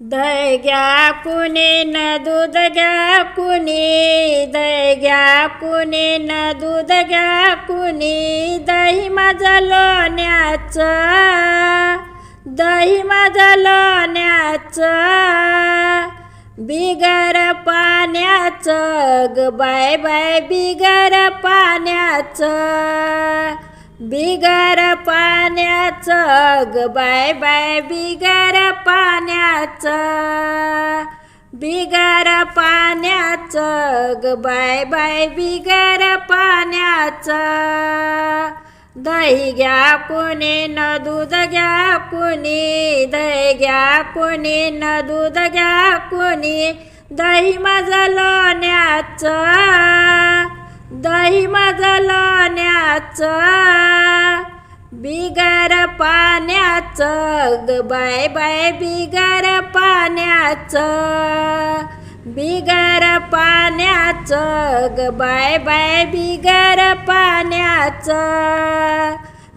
दय घ्या कुणी न दूध घ्या कुणी दय घ्या कुणी न दूध घ्या कुणी दही माझं लोण्याचं दही माझं लोण्याचं बिगर पाण्याचं ग बाय बाय बिगर पाण्याचं. बिगर पाण्याचं ग बाय बाय बिगर पाण्याचं. बिगर पाण्याचं ग बाय बाय बिगर पाण्याचं. दही घ्या कुणी न दूध घ्या कुणी दही घ्या कुणी न दूध घ्या कुणी दही माझं लोण्याचं दही माझं लोण्याचं बिगर पाण्याचं ग बाय बाय बिगर पाण्याचं बिगर पाण्याचं ग बाय बाय बिगर पाण्याचं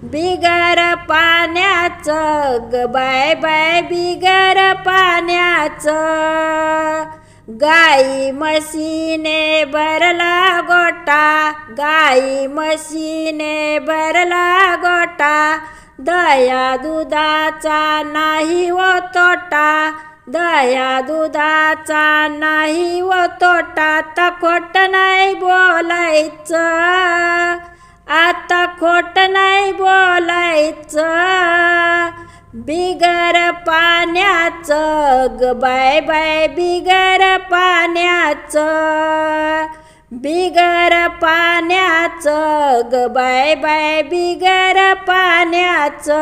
बिगर पाण्याचं ग बाय बाय बिगर पाण्याचं. गाई म्हशीने भरला गोटा गाई म्हशीने भरला गोटा दया दुधाचा नाही व तोटा दया दुधाचा नाही व तोटा आता खोट नाही बोलायचं आता खोट नाही बोलायचं. बिगर पाण्याचं ग बाय बाय बिगर पाण्याचं. बिगर पाण्याचं ग बाय बाय बिगर पाण्याचं.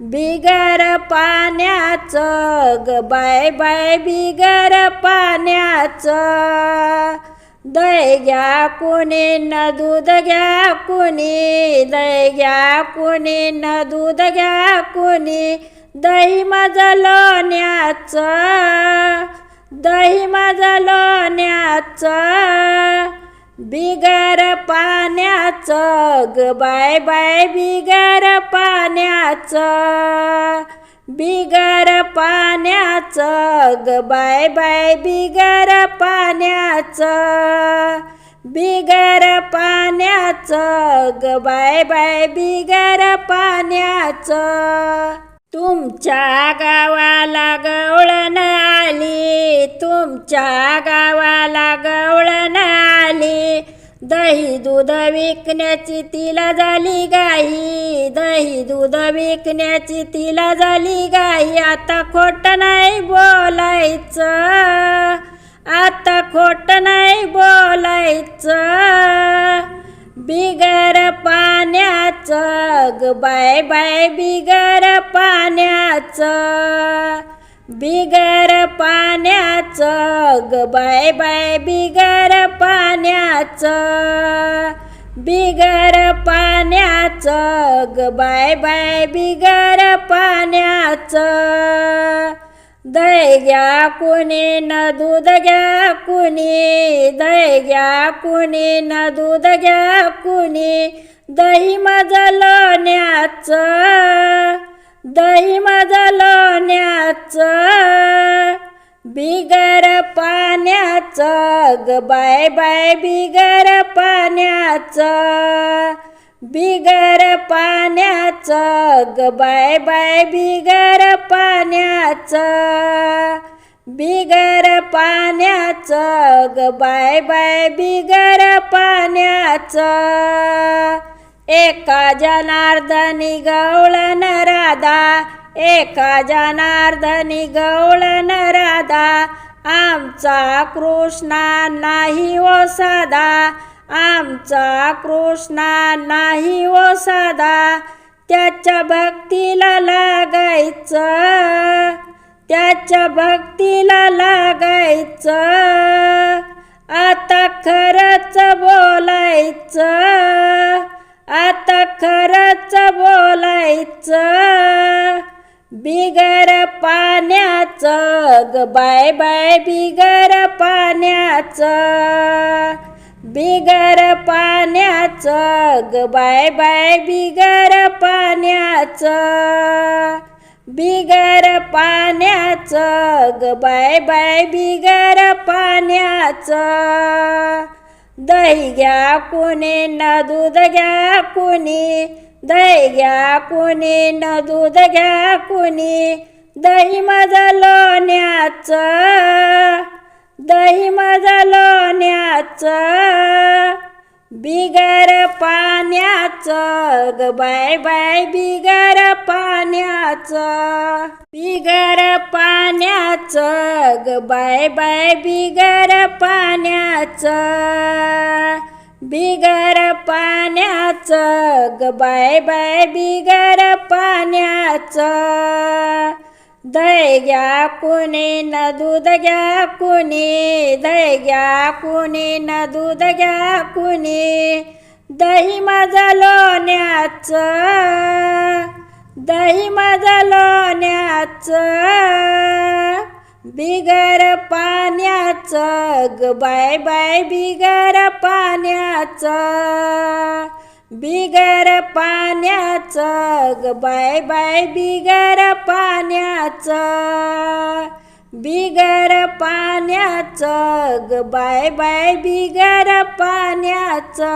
बिगर पाण्याचं ग बाय बाय बिगर पाण्याचं. दही घ्या कुणी न दूध घ्या कुणी दय घ्या कुणी न दूध घ्या कुणी दही माझं लोण्याचं दही माझं लोण्याचं बिगर पाण्याचं ग बाय बाय बिगर पाण्याचं बिगर पाण्याचं ग बाय बाय बिगर पाण्याचं. बिगर पाण्याचं ग बाय बाय बिगर पाण्याचं. तुमच्या गावाला गवळण आली तुमच्या गावाला गवळण आली. दही दूध विकण्याची तिला झाली गाई. दही दूध विकण्याची तिला झाली गाई. आता खोट नाही बोलायचं. आता खोट नाही बोलायचं. बिगर पाण्याचं. ग बाय बाय बिगर पाण्याचं. बिगर पाण्याचं ग बाय बाय बिगर पाण्याचं. बिगर पाण्याचं ग बाय बाय बिगर पाण्याचं. दही घ्या कुणी न दूध घ्या कुणी दही घ्या कुणी न दूध घ्या कुणी दही माझं लोण्याचं दही लोण्याचं बिगर पाण्याचं ग बाय बाय बिगर पाण्याचं बिगर पाण्याचं ग बाय बाय बिगर पाण्याचं बिगर पाण्याचं ग बाय बाय बिगर पाण्याचं. एका जनार्दनी गवळा राधा एका जनार्दनी गौळ राधा आमचा कृष्णा नाही ओ साधा आमचा कृष्णा नाही ओ साधा त्याच्या भक्तीला लागायचं त्याच्या भक्तीला लागायचं. आता खरं खरंच बोलायचं बिगर पाण्याचं ग बाय बाय बिगर पाण्याचं बिगर पाण्याचं ग बाय बाय बिगर पाण्याचं बिगर पाण्याचं ग बाय बाय बिगर पाण्याचं. दही घ्या कुणी न दूध घ्या कुणी? दही घ्या कुणी न दूध घ्या कुणी? दही मज लोण्याचं दही मज लोण्याचं बिगर पाण्याचं ग बाय बाय बिगर पाण्याचं. बिगर पाण्याचं ग बाय बाय बिगर पाण्याचं. बिगर पाण्याचं ग बाय बाय बिगर पाण्याचं. दही घ्या कुणी न दूध घ्या कुणी दही घ्या कुणी न दूध घ्या कुणी दही माझं लोण्याचं दही माझं लोण्याचं बिगर पाण्याचं ग बाय बाय बिगर पाण्याचं. बिगर पाण्याचं बाय बाय बिगर पाण्याचं. बिगर पाण्याचं बाय बाय बिगर पाण्याचं.